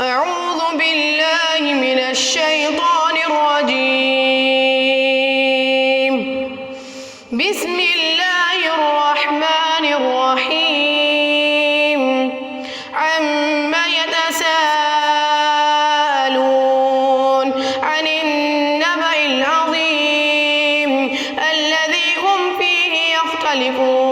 أعوذ بالله من الشيطان الرجيم. بسم الله الرحمن الرحيم. عما يتساءلون عن النبأ العظيم الذي هم فيه يختلفون.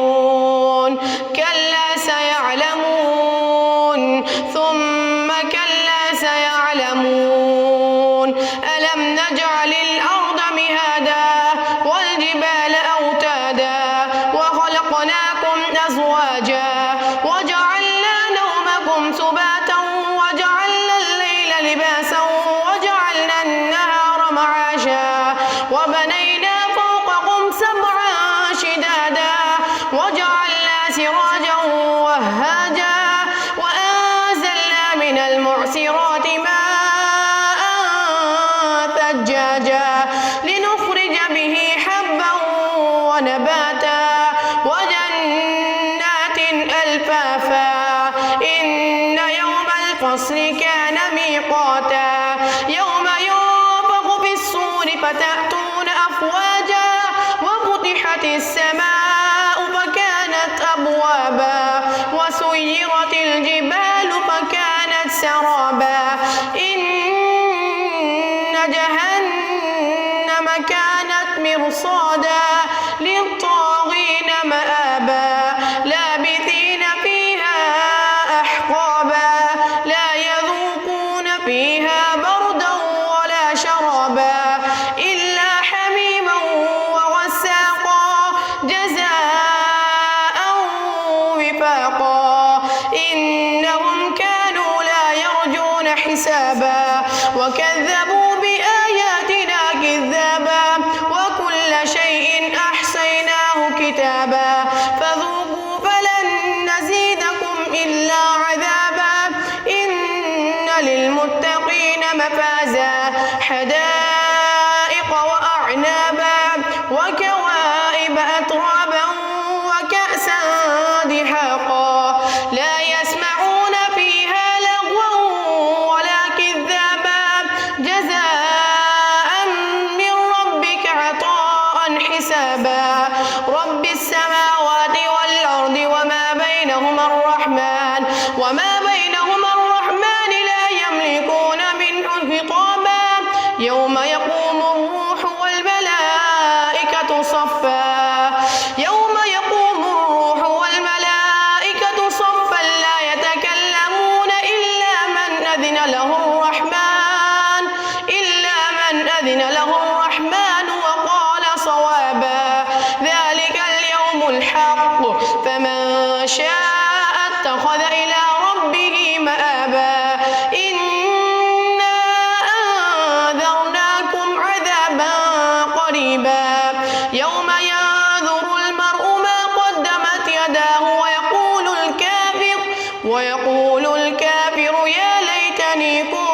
سيعلمون ألم نجعل الأرض مهادا والجبال أوتادا وخلقناكم أزواجا وجعلنا نومكم سباتا وجعلنا الليل لباسا وجعلنا النهار معاشا وبنينا فوقكم سبعا شدادا وجعلنا سراجا وهاجا ثجاجا لنخرج به حبا ونباتا وجنات ألفافا إن يوم الفصل كان ميقاتا يوم ينفخ في الصور فتأتون أفواجا وفتحت السماء فكانت أبوابا وسيرت الجبال فكانت سرابا إن جهنم مرصادا للطاغين مآبا لابثين فيها أحقابا لا يذوقون فيها بردا ولا شرابا إلا حميما وغساقا جزاء وفاقا. إنهم كانوا لا يرجون حسابا وكذبوا وكوائب أترابا وكأسا دحاقا لا يسمعون فيها لغوا ولا كذابا. جزاء من ربك عطاء حسابا. رب السماوات والأرض وما بينهما الرحمن وما بينهما الرحمن لا يملكون منه خطابا. يوم الرحمن. إلا من أذن له الرحمن وقال صوابا. ذلك اليوم الحق. فمن شاء اتخذ إلى ربه مآبا. إنا أنذرناكم عذابا قريبا. يوم ينذر المرء ما قدمت يداه ويقول الكافر ويقول الكافر 你不